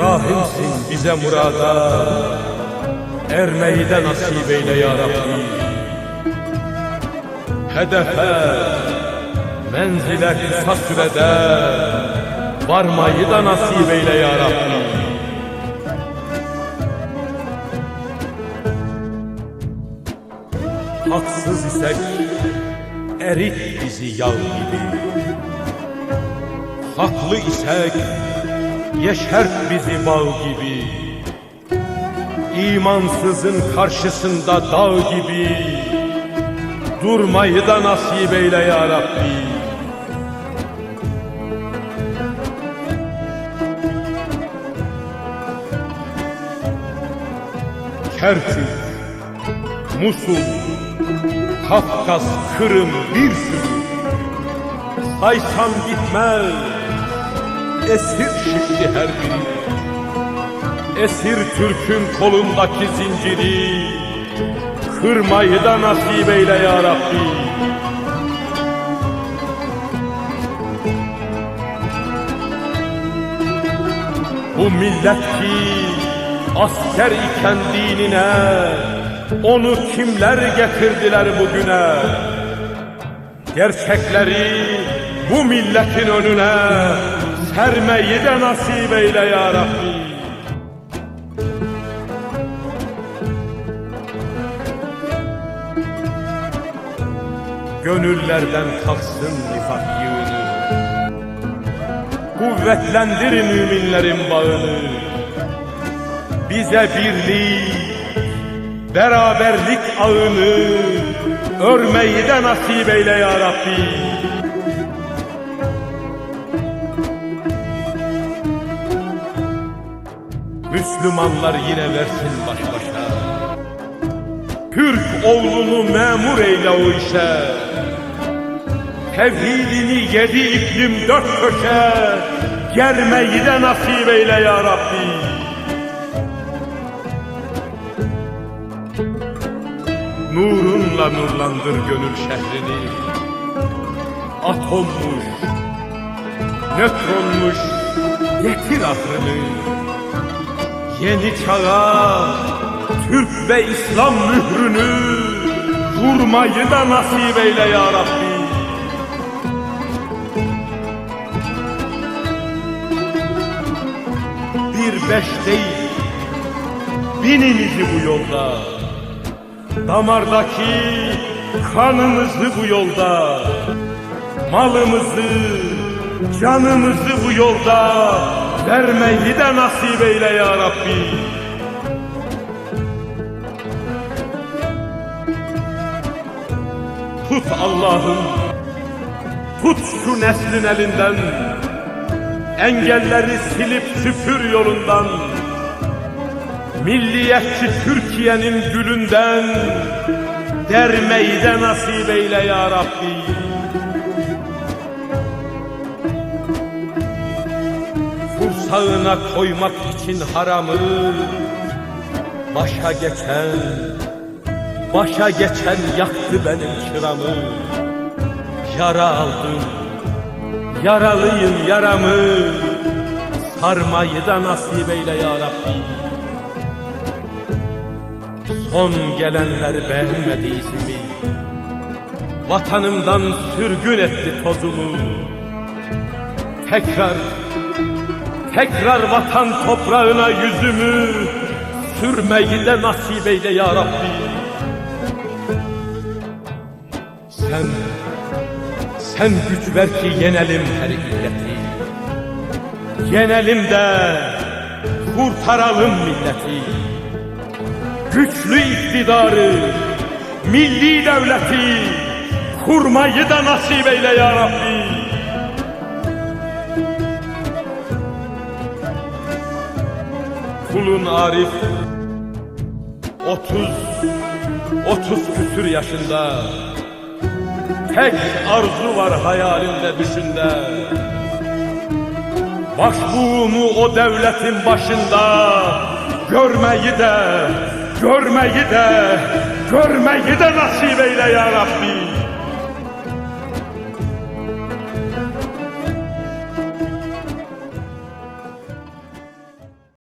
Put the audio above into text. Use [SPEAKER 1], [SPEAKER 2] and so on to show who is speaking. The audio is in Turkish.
[SPEAKER 1] Rahimsin bize murada. Ermeyi de nasip eyle ya Rabbi. Hedefe Menzile kısa sürede Varmayı da nasip eyle ya Rabbi. Haksız isek erit bizi yağ gibi. Haklı isek yeşert bizi bağ gibi. İmansızın karşısında dağ gibi. Durmayı da nasip eyle ya Rabbi. Kerkük, Musul, Kafkas, Kırım bir sürü. Saysam gitmez Esir şimdi her biri. Esir Türk'ün kolundaki zinciri. Kırmayı da nasip eyle ya Bu millet ki asker iken dinine Onu kimler getirdiler bugüne? Gerçekleri bu milletin önüne Sermeyi de nasip eyle ya Rabbi. Gönüllerden kalksın nifak yığını. Kuvvetlendir müminlerin bağını. Bize birlik, beraberlik ağını Örmeyi de nasip eyle ya Rabbi Müslümanlar yine versin baş başa Türk oğlunu memur eyle o işe. Tevhidini yedi iklim dört köşe. Germeyi de nasip eyle ya Rabbi. Nurunla nurlandır gönül şehrini. Atommuş, nötronmuş, getir aklını Yeni çağa Türk ve İslam mührünü Vurmayı da nasip eyle ya Rabbi. Bir beş değil Bininizi bu yolda. Damardaki kanımızı bu yolda. Malımızı, canımızı bu yolda Vermeyi de nasip eyle ya Rabbi. Tut Allah'ım Tut şu neslin elinden. Engelleri silip süpür yolundan. Milliyetçi Türkiye'nin gülünden. Dermeyi de nasip eyle ya Rabbi Kursağına koymak için haramı Başa geçen Başa geçen yaktı benim çıramı. Yara aldım Yaralıyım yaramı. Sarmayı da nasip eyle ya Rabbi. Son gelenler beğenmedi izimi Vatanımdan sürgün etti tozumu. Tekrar Tekrar vatan toprağına yüzümü Sürmeyi de nasip eyle ya Rabbi. Sen Sen güç ver ki yenelim her illeti Yenelim de Kurtaralım milleti. Güçlü iktidarı, milli devleti kurmayı da nasip eyle ya Rabbi. Kulun Arif 30 30 küsür yaşında. Tek arzu var hayalinde düşünde. Başbuğumu o devletin başında. Görmeyi de görmeyi de görmeyi de nasip eyle ya Rabbi.